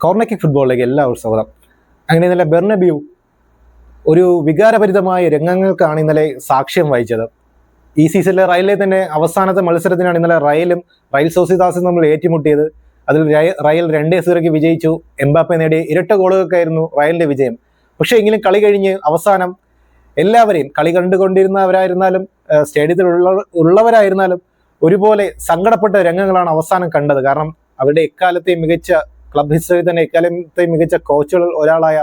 കോർണക്കിക് ഫുട്ബോളിലേക്ക് എല്ലാവർക്കും സ്വാഗതം. അങ്ങനെ ഇന്നലെ ബെർണബ്യൂ ഒരു വികാരഭരിതമായ രംഗങ്ങൾക്കാണ് ഇന്നലെ സാക്ഷ്യം വഹിച്ചത്. ഈ സീസണിലെ റയലിലെ തന്നെ അവസാനത്തെ മത്സരത്തിനാണ് ഇന്നലെ റയലും റയൽ സോസിദാസും നമ്മൾ ഏറ്റുമുട്ടിയത്. അതിൽ റയ- റയൽ രണ്ടേ സീറോയ്ക്ക് വിജയിച്ചു. എംബാപ്പെ നേടിയ ഇരട്ട ഗോളുകൾക്കായിരുന്നു റയലിന്റെ വിജയം. പക്ഷേ എങ്കിലും കളി കഴിഞ്ഞ് അവസാനം എല്ലാവരെയും കളി കണ്ടുകൊണ്ടിരുന്നവരായിരുന്നാലും സ്റ്റേഡിയത്തിലുള്ള ഉള്ളവരായിരുന്നാലും ഒരുപോലെ സങ്കടപ്പെട്ട രംഗങ്ങളാണ് അവസാനം കണ്ടത്. കാരണം അവരുടെ എക്കാലത്തെയും മികച്ച ക്ലബ് ഹിസ്റ്ററി തന്നെ ഇക്കാലത്തെ മികച്ച കോച്ചുകളിൽ ഒരാളായ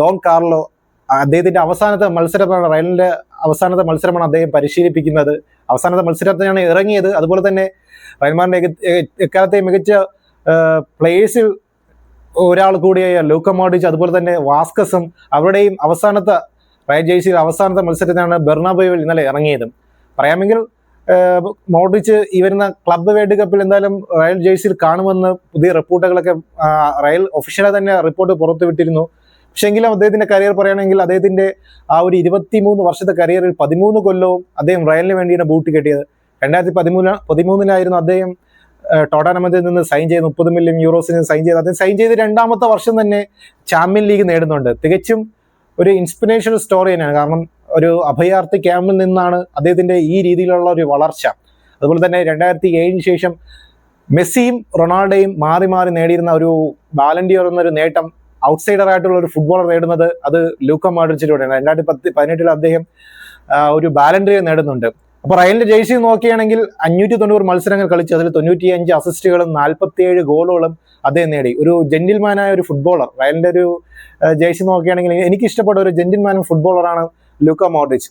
ഡോൺ കാർലോ അദ്ദേഹത്തിന്റെ അവസാനത്തെ മത്സരമാണ് റയലിന്റെ അവസാനത്തെ മത്സരമാണ് അദ്ദേഹം പരിശീലിപ്പിക്കുന്നത്. അവസാനത്തെ മത്സരത്തിനാണ് ഇറങ്ങിയത്. അതുപോലെ തന്നെ റയൽമാറിന്റെ എക്കാലത്തെ മികച്ച പ്ലേയേഴ്സിൽ ഒരാൾ കൂടിയായ ലൂക്ക മോഡിച്ച് അതുപോലെ തന്നെ വാസ്കസും അവരുടെയും അവസാനത്തെ റയൽ ജേഴ്സിയിൽ അവസാനത്തെ മത്സരത്തിനാണ് ബെർണാബോയിൽ ഇന്നലെ ഇറങ്ങിയതും. പറയാമെങ്കിൽ മോഡിച്ച് ഈ വരുന്ന ക്ലബ്ബ് വേൾഡ് കപ്പിൽ എന്തായാലും റയൽ ജേഴ്സിയിൽ കാണുമെന്ന് പുതിയ റിപ്പോർട്ടുകളൊക്കെ റയൽ ഒഫീഷ്യലായി തന്നെ റിപ്പോർട്ട് പുറത്തുവിട്ടിരുന്നു പക്ഷെ എങ്കിലും അദ്ദേഹത്തിന്റെ കരിയർ പറയുകയാണെങ്കിൽ അദ്ദേഹത്തിന്റെ ആ ഒരു ഇരുപത്തിമൂന്ന് വർഷത്തെ കരിയറിൽ പതിമൂന്ന് കൊല്ലവും അദ്ദേഹം റയലിന് വേണ്ടിയാണ് ബൂട്ട് കെട്ടിയത്. രണ്ടായിരത്തി പതിമൂന്ന് പതിമൂന്നിലായിരുന്നു അദ്ദേഹം ടോട്ടാനമത്തിൽ നിന്ന് സൈൻ ചെയ്ത് മുപ്പത് മില്യൺ യൂറോസിന് സൈൻ ചെയ്ത് അദ്ദേഹം സൈൻ ചെയ്ത് രണ്ടാമത്തെ വർഷം തന്നെ ചാമ്പ്യൻ ലീഗ് നേടുന്നുണ്ട്. തികച്ചും ഒരു ഇൻസ്പിറേഷണൽ സ്റ്റോറി തന്നെയാണ്. കാരണം ഒരു അഭയാർത്ഥി ക്യാമ്പിൽ നിന്നാണ് അദ്ദേഹത്തിന്റെ ഈ രീതിയിലുള്ള ഒരു വളർച്ച. അതുപോലെ തന്നെ രണ്ടായിരത്തി ഏഴിന് ശേഷം മെസ്സിയും റൊണാൾഡോയും മാറി മാറി നേടിയിരുന്ന ഒരു ബാലൻഡിയർ എന്നൊരു നേട്ടം ഔട്ട്സൈഡർ ആയിട്ടുള്ള ഒരു ഫുട്ബോളർ നേടുന്നത് അത് ലൂക്ക മാഡ്രിച്ചിലൂടെയാണ്. രണ്ടായിരത്തി പത്ത് പതിനെട്ടിൽ അദ്ദേഹം ഒരു ബാലൻഡിയർ നേടുന്നുണ്ട്. അപ്പൊ റയലിന്റെ ജേഴ്സി നോക്കുകയാണെങ്കിൽ അഞ്ഞൂറ്റി തൊണ്ണൂറ് മത്സരങ്ങൾ കളിച്ചു അതിൽ തൊണ്ണൂറ്റി അഞ്ച് അസിസ്റ്റുകളും നാൽപ്പത്തിയേഴ് ഗോളുകളും അദ്ദേഹം നേടി. ഒരു ജെന്റിൽമാനായ ഒരു ഫുട്ബോളർ റയലിന്റെ ഒരു ജേഴ്സി നോക്കുകയാണെങ്കിൽ എനിക്ക് ഇഷ്ടപ്പെട്ട ഒരു ജെന്റിൽമാനും ഫുട്ബോളറാണ് ലൂക്ക മോഡ്രിച്ച്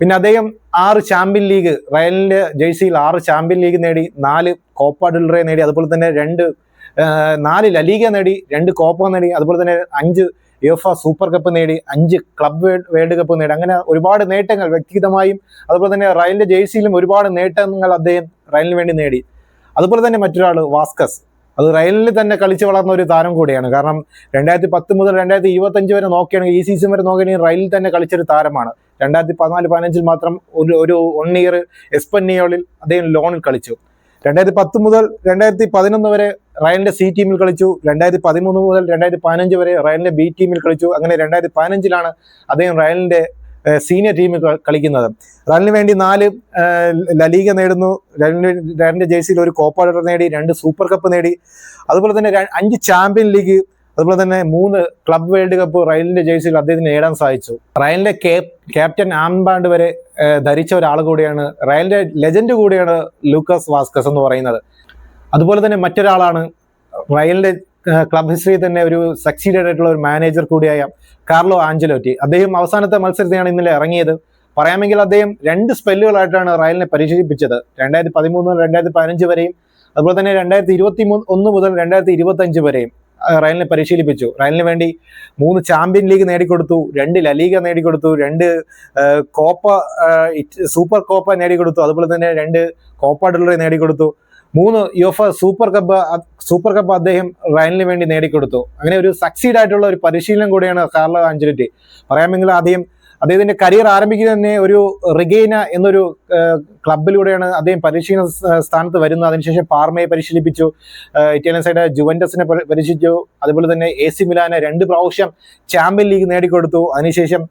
പിന്നെ അദ്ദേഹം ആറ് ചാമ്പ്യൻ ലീഗ് റയലിന്റെ ജേഴ്സിയിൽ ആറ് ചാമ്പ്യൻ ലീഗ് നേടി നാല് കോപ്പ ഡിൽറേ നേടി അതുപോലെ തന്നെ രണ്ട് നാല് ലലീഗ നേടി രണ്ട് കോപ്പ നേടി അതുപോലെ തന്നെ അഞ്ച് യുഫ സൂപ്പർ കപ്പ് നേടി അഞ്ച് ക്ലബ് വേൾഡ് കപ്പ് നേടി. അങ്ങനെ ഒരുപാട് നേട്ടങ്ങൾ വ്യക്തിഗതമായും അതുപോലെ തന്നെ റയലിന്റെ ജേഴ്സിയിലും ഒരുപാട് നേട്ടങ്ങൾ അദ്ദേഹം റയലിന് വേണ്ടി നേടി. അതുപോലെ തന്നെ മറ്റൊരാൾ വാസ്കസ്. അത് റയലിൽ തന്നെ കളിച്ചു വളർന്ന ഒരു താരം കൂടിയാണ്. കാരണം രണ്ടായിരത്തി പത്ത് മുതൽ രണ്ടായിരത്തി ഇരുപത്തഞ്ച് വരെ നോക്കുകയാണെങ്കിൽ ഈ സീസൺ വരെ നോക്കുകയാണെങ്കിൽ റയലിൽ തന്നെ കളിച്ചൊരു താരമാണ്. രണ്ടായിരത്തി പതിനാല് പതിനഞ്ചിൽ മാത്രം ഒരു ഒരു വൺ ഇയർ എസ്പന്നിയോളിൽ അദ്ദേഹം ലോണിൽ കളിച്ചു. രണ്ടായിരത്തി പത്ത് മുതൽ രണ്ടായിരത്തി പതിനൊന്ന് വരെ റയലിന്റെ സി ടീമിൽ കളിച്ചു. രണ്ടായിരത്തി പതിമൂന്ന് മുതൽ രണ്ടായിരത്തി പതിനഞ്ച് വരെ റയലിന്റെ ബി ടീമിൽ കളിച്ചു. അങ്ങനെ രണ്ടായിരത്തി പതിനഞ്ചിലാണ് അദ്ദേഹം റയലിന്റെ സീനിയർ ടീമിൽ കളിക്കുന്നത്. റയലിന് വേണ്ടി നാല് ലലീഗ നേടുന്നു. റയലിന്റെ ജേഴ്സിയിൽ ഒരു കോപ്പ ഡോട്ടർ നേടി രണ്ട് സൂപ്പർ കപ്പ് നേടി. അതുപോലെ തന്നെ അഞ്ച് ചാമ്പ്യൻ ലീഗ് അതുപോലെ തന്നെ മൂന്ന് ക്ലബ് വേൾഡ് കപ്പ് റയലിന്റെ ജേഴ്സിയിൽ അദ്ദേഹത്തിന് നേടാൻ സാധിച്ചു. റയലിന്റെ ക്യാപ്റ്റൻ ആംബാണ്ട് വരെ ധരിച്ച ഒരാൾ കൂടിയാണ് റയലിന്റെ ലെജൻഡ് കൂടിയാണ് ലൂക്കസ് വാസ്കസ് എന്ന് പറയുന്നത്. അതുപോലെ തന്നെ മറ്റൊരാളാണ് റയലിന്റെ ക്ലബ് ഹിസ്റ്ററി തന്നെ ഒരു സക്സീഡഡ് ആയിട്ടുള്ള ഒരു മാനേജർ കൂടിയായ കാർലോ ആഞ്ചലോറ്റി. അദ്ദേഹം അവസാനത്തെ മത്സരത്തിനാണ് ഇന്നലെ ഇറങ്ങിയത്. പറയാമെങ്കിൽ അദ്ദേഹം രണ്ട് സ്പെല്ലുകളായിട്ടാണ് റയലിനെ പരിശീലിപ്പിച്ചത് രണ്ടായിരത്തി പതിമൂന്ന് മുതൽ രണ്ടായിരത്തി പതിനഞ്ച് വരെയും അതുപോലെ തന്നെ രണ്ടായിരത്തി ഇരുപത്തി ഒന്ന് മുതൽ രണ്ടായിരത്തി ഇരുപത്തി അഞ്ച് വരെയും റയലിനെ പരിശീലിപ്പിച്ചു. റയലിന് വേണ്ടി മൂന്ന് ചാമ്പ്യൻ ലീഗ് നേടിക്കൊടുത്തു രണ്ട് ലലീഗ നേടിക്കൊടുത്തു രണ്ട് കോപ്പ സൂപ്പർ കോപ്പ നേടിക്കൊടുത്തു അതുപോലെ തന്നെ രണ്ട് കോപ്പ ഡെലറി നേടിക്കൊടുത്തു. മൂന്ന് UEFA super cup super cup അദ്ദേഹം റയലിന് വേണ്ടി നേടിക്കൊടുത്തു. അങ്ങനെ ഒരു സക്സീഡ് ആയിട്ടുള്ള ഒരു പരിശീലനം കൂടിയാണ് കാർലോ ആഞ്ചലിറ്റി. പറയാമെങ്കിൽ ആദ്യം അദ്ദേഹത്തിന്റെ കരിയർ ആരംഭിക്കുന്നത് തന്നെ ഒരു റിഗൈന എന്നൊരു ക്ലബിലൂടെയാണ് അദ്ദേഹം പരിശീലന സ്ഥാനത്ത് വരുന്നത്. അതിനുശേഷം പാർമയെ പരിശീലിപ്പിച്ചു. ഇറ്റാലിയൻ സൈഡ് ജുവൻഡസിനെ പരി- പരിശീലിച്ചു അതുപോലെ തന്നെ എ സി മിലാനെ രണ്ട് പ്രാവശ്യം ചാമ്പ്യൻ ലീഗ് നേടിക്കൊടുത്തു. അതിനുശേഷം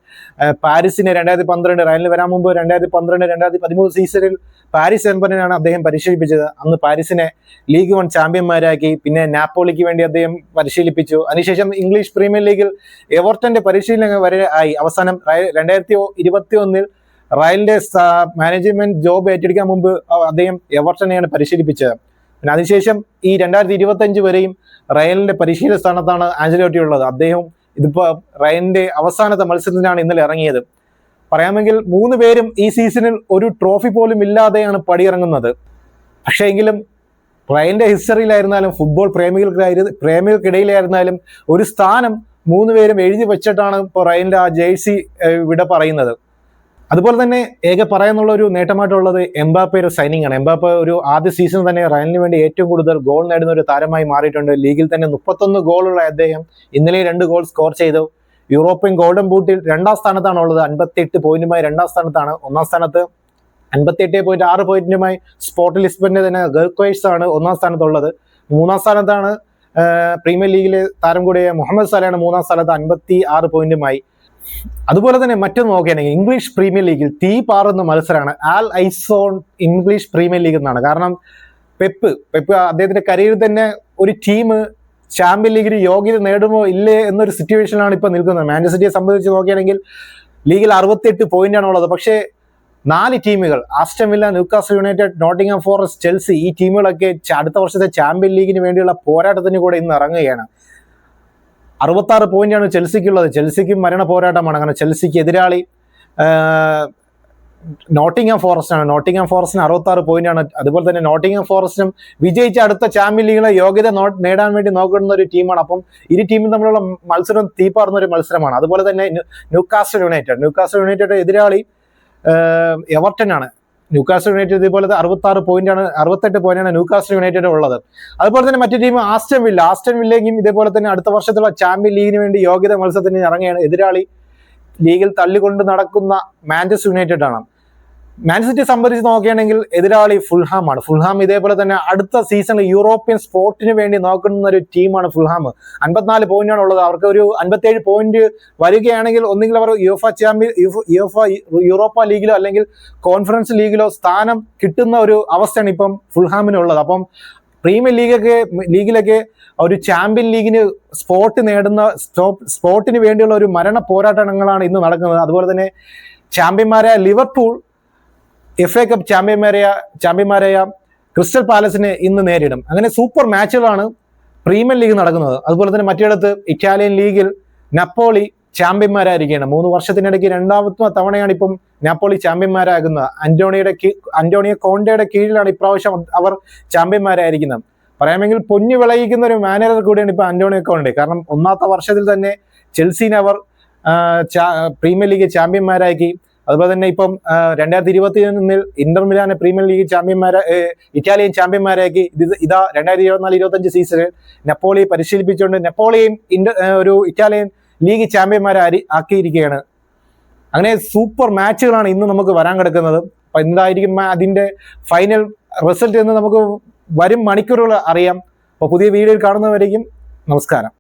പാരീസിനെ രണ്ടായിരത്തി പന്ത്രണ്ട് റയലിന് വരാൻ മുമ്പ് രണ്ടായിരത്തി പന്ത്രണ്ട് രണ്ടായിരത്തി പതിമൂന്ന് സീസണിൽ പാരീസ് സെമ്പറിനാണ് അദ്ദേഹം പരിശീലിപ്പിച്ചത്. അന്ന് പാരീസിനെ ലീഗ് വൺ ചാമ്പ്യന്മാരാക്കി. പിന്നെ നാപ്പോളിക്ക് വേണ്ടി അദ്ദേഹം പരിശീലിപ്പിച്ചു. അതിനുശേഷം ഇംഗ്ലീഷ് പ്രീമിയർ ലീഗിൽ എവർട്ടന്റെ പരിശീലനം വരെ ആയി. അവസാനം രണ്ടായിരത്തി ഇരുപത്തി ഒന്നിൽ റയലിന്റെ മാനേജ്മെന്റ് ജോബ് ഏറ്റെടുക്കാൻ മുമ്പ് അദ്ദേഹം എവർട്ടനെയാണ് പരിശീലിപ്പിച്ചത്. പിന്നെ അതിനുശേഷം ഈ രണ്ടായിരത്തി ഇരുപത്തി അഞ്ച് വരെയും റയലിന്റെ പരിശീലന സ്ഥാനത്താണ് ആഞ്ചലോട്ടി ഉള്ളത്. അദ്ദേഹം ഇതിപ്പോ റയലിന്റെ അവസാനത്തെ മത്സരത്തിനാണ് ഇന്നലെ ഇറങ്ങിയത്. പറയാമെങ്കിൽ മൂന്ന് പേരും ഈ സീസണിൽ ഒരു ട്രോഫി പോലും ഇല്ലാതെയാണ് പടിയിറങ്ങുന്നത്. പക്ഷേ എങ്കിലും റയലിന്റെ ഹിസ്റ്ററിയിലായിരുന്നാലും ഫുട്ബോൾ പ്രേമികൾക്കായിരുന്നു പ്രേമികൾക്കിടയിലായിരുന്നാലും ഒരു സ്ഥാനം മൂന്ന് പേരും എഴുതി വെച്ചിട്ടാണ് ഇപ്പോൾ റയലിന്റെ ആ ജേഴ്സി ഇവിടെ പറയുന്നത്. അതുപോലെ തന്നെ ഏക പറയാനുള്ള ഒരു നേട്ടമായിട്ടുള്ളത് എംബാപ്പയുടെ സൈനിങ് ആണ്. എംബാപ്പ ഒരു ആദ്യ സീസൺ തന്നെ റയലിന് വേണ്ടി ഏറ്റവും കൂടുതൽ ഗോൾ നേടുന്ന ഒരു താരമായി മാറിയിട്ടുണ്ട്. ലീഗിൽ തന്നെ മുപ്പത്തൊന്ന് ഗോളുള്ള അദ്ദേഹം ഇന്നലെ രണ്ട് ഗോൾ സ്കോർ ചെയ്തു. യൂറോപ്യൻ ഗോൾഡൻ ബൂട്ടിൽ രണ്ടാം സ്ഥാനത്താണ് ഉള്ളത്. അൻപത്തിയെട്ട് പോയിന്റുമായി രണ്ടാം സ്ഥാനത്താണ്. ഒന്നാം സ്ഥാനത്ത് അൻപത്തിയെട്ട് പോയിന്റ് ആറ് പോയിന്റുമായി സ്പോർട്ട് ലിസ്ബന്റെ തന്നെ ഗർക്വേഴ്സ് ആണ് ഒന്നാം സ്ഥാനത്തുള്ളത്. മൂന്നാം സ്ഥാനത്താണ് പ്രീമിയർ ലീഗിലെ താരം കൂടിയ മുഹമ്മദ് സലയാണ് മൂന്നാം സ്ഥലത്ത് അൻപത്തി ആറ് പോയിന്റുമായി. അതുപോലെ തന്നെ മറ്റൊന്ന് നോക്കുകയാണെങ്കിൽ ഇംഗ്ലീഷ് പ്രീമിയർ ലീഗിൽ തീ പാറുന്ന മത്സരമാണ് all eyes on English Premier League എന്നാണ്. കാരണം പെപ്പ് പെപ്പ് അദ്ദേഹത്തിന്റെ കരിയറിൽ തന്നെ ഒരു ടീം ചാമ്പ്യൻ ലീഗിന് യോഗ്യത നേടുമോ ഇല്ലേ എന്നൊരു സിറ്റുവേഷനിലാണ് ഇപ്പൊ നിൽക്കുന്നത്. മാഞ്ചസ്റ്റർ സിറ്റിയെ സംബന്ധിച്ച് നോക്കുകയാണെങ്കിൽ ലീഗിൽ അറുപത്തിയെട്ട് പോയിന്റാണ് ഉള്ളത്. പക്ഷേ നാല് ടീമുകൾ. Aston Villa Newcastle United Nottingham Forest Chelsea. ഈ ടീമുകളൊക്കെ അടുത്ത വർഷത്തെ ചാമ്പ്യൻ ലീഗിന് വേണ്ടിയുള്ള പോരാട്ടത്തിന് കൂടെ ഇന്ന് ഇറങ്ങുകയാണ്. അറുപത്തി ആറ് പോയിന്റാണ് ചെൽസിക്കുള്ളത്. ചെൽസിക്കും മരണ പോരാട്ടമാണ്. കാരണം ചെൽസിക്ക് എതിരാളി നോട്ടിംഗം ഫോറസ്റ്റ് ആണ്. നോട്ടിംഗം ഫോറസ്റ്റിന് അറുപത്തി ആറ് പോയിന്റ് ആണ് അതുപോലെ തന്നെ നോട്ടിംഗം ഫോറസ്റ്റിനും വിജയിച്ച അടുത്ത ചാമ്പ്യൻ ലീഗിലെ യോഗ്യത നേടാൻ വേണ്ടി നോക്കുന്ന ഒരു ടീമാണ്. അപ്പം ഇരു ടീമും തമ്മിലുള്ള മത്സരം തീപ്പാർന്ന ഒരു മത്സരമാണ്. അതുപോലെ തന്നെ new- Newcastle United. Newcastle United എതിരാളി എവർട്ടൺ ആണ് ന്യൂക്കാസ്റ്റർ യുണൈറ്റഡ് ഇതുപോലത്തെ അറുപത്തി ആറ് പോയിന്റ് ആണ് അറുപത്തെട്ട് പോയിന്റ് ആണ് ന്യൂക്കാസ്റ്റർ യുണൈറ്റഡ് ഉള്ളത്. അതുപോലെ തന്നെ മറ്റു ടീം ആസ്റ്റൻ വില്ല. ആസ്റ്റൻ വില്ലയും ഇതേപോലെ തന്നെ അടുത്ത വർഷത്തുള്ള ചാമ്പ്യൻ ലീഗിന് വേണ്ടി യോഗ്യത മത്സരത്തിന് ഇറങ്ങുകയാണ് എതിരാളി. ലീഗിൽ തള്ളിക്കൊണ്ട് നടക്കുന്ന മാഞ്ചസ്റ്റർ യുണൈറ്റഡ് ആണ്. സിറ്റിയെ സംബന്ധിച്ച് നോക്കുകയാണെങ്കിൽ എതിരാളി ഫുൾഹാം ആണ്. ഫുൾഹാം ഇതേപോലെ തന്നെ അടുത്ത സീസണിൽ യൂറോപ്യൻ സ്പോർട്ടിന് വേണ്ടി നോക്കുന്ന ഒരു ടീമാണ് ഫുൾഹാം അൻപത്തിനാല് പോയിന്റാണ് ഉള്ളത്. അവർക്ക് ഒരു അൻപത്തേഴ് പോയിന്റ് വരികയാണെങ്കിൽ ഒന്നുകിൽ അവർ യുഫ ചാമ്പ്യൻ യുഫ യൂറോപ്പ ലീഗിലോ അല്ലെങ്കിൽ കോൺഫറൻസ് ലീഗിലോ സ്ഥാനം കിട്ടുന്ന ഒരു അവസ്ഥയാണ് ഇപ്പം ഫുൾഹാമിനുള്ളത് അപ്പം പ്രീമിയർ ലീഗൊക്കെ ലീഗിലൊക്കെ ഒരു ചാമ്പ്യൻ ലീഗിന് സ്പോട്ട് നേടുന്ന സ്പോട്ടിന് വേണ്ടിയുള്ള ഒരു മരണ പോരാട്ടങ്ങളാണ് ഇന്ന് നടക്കുന്നത്. അതുപോലെ തന്നെ ചാമ്പ്യന്മാരായ ലിവർപൂൾ എഫ് എ കപ്പ് ചാമ്പ്യന്മാരായ ചാമ്പ്യന്മാരായ ക്രിസ്റ്റൽ പാലസിനെ ഇന്ന് നേരിടും. അങ്ങനെ സൂപ്പർ മാച്ചുകളാണ് പ്രീമിയർ ലീഗ് നടക്കുന്നത്. അതുപോലെ തന്നെ മറ്റിടത്ത് ഇറ്റാലിയൻ ലീഗിൽ നപ്പോളി ചാമ്പ്യന്മാരായിരിക്കുകയാണ്. മൂന്ന് വർഷത്തിനിടയ്ക്ക് രണ്ടാമത്തെ തവണയാണ് ഇപ്പം നാപ്പോളി ചാമ്പ്യന്മാരാകുന്നത്. അന്റോണിയുടെ അന്റോണിയ കോണ്ടയുടെ കീഴിലാണ് ഇപ്രാവശ്യം അവർ ചാമ്പ്യന്മാരായിരിക്കുന്നത്. പറയാമെങ്കിൽ പൊന്നു വിളയിക്കുന്ന ഒരു മാനേജർ കൂടിയാണ് ഇപ്പൊ അന്റോണിയോ കോണ്ടെ. കാരണം ഒന്നാമത്തെ വർഷത്തിൽ തന്നെ ചെൽസീനെ അവർ പ്രീമിയർ ലീഗ് ചാമ്പ്യന്മാരാക്കി അതുപോലെ തന്നെ ഇപ്പം രണ്ടായിരത്തി ഇരുപത്തി ഒന്നിൽ ഇന്റർ മിലാനെ പ്രീമിയർ ലീഗ് ചാമ്പ്യന്മാരെ ഇറ്റാലിയൻ ചാമ്പ്യന്മാരാക്കി ഇത് രണ്ടായിരത്തി ഇരുപത്തിനാല് ഇരുപത്തഞ്ച് സീസണിൽ നെപ്പോളി പരിശീലിപ്പിച്ചുകൊണ്ട് നെപ്പോളിയും ഇന്റർ ഒരു ഇറ്റാലിയൻ ലീഗ് ചാമ്പ്യന്മാരെ ആക്കിയിരിക്കുകയാണ്. അങ്ങനെ സൂപ്പർ മാച്ചുകളാണ് ഇന്ന് നമുക്ക് വരാൻ കിടക്കുന്നത്. അപ്പൊ എന്തായിരിക്കും അതിന്റെ ഫൈനൽ റിസൾട്ട് എന്ന് നമുക്ക് വരും മണിക്കൂറുകൾ അറിയാം. അപ്പൊ പുതിയ വീഡിയോയിൽ കാണുന്നവരേക്കും നമസ്കാരം.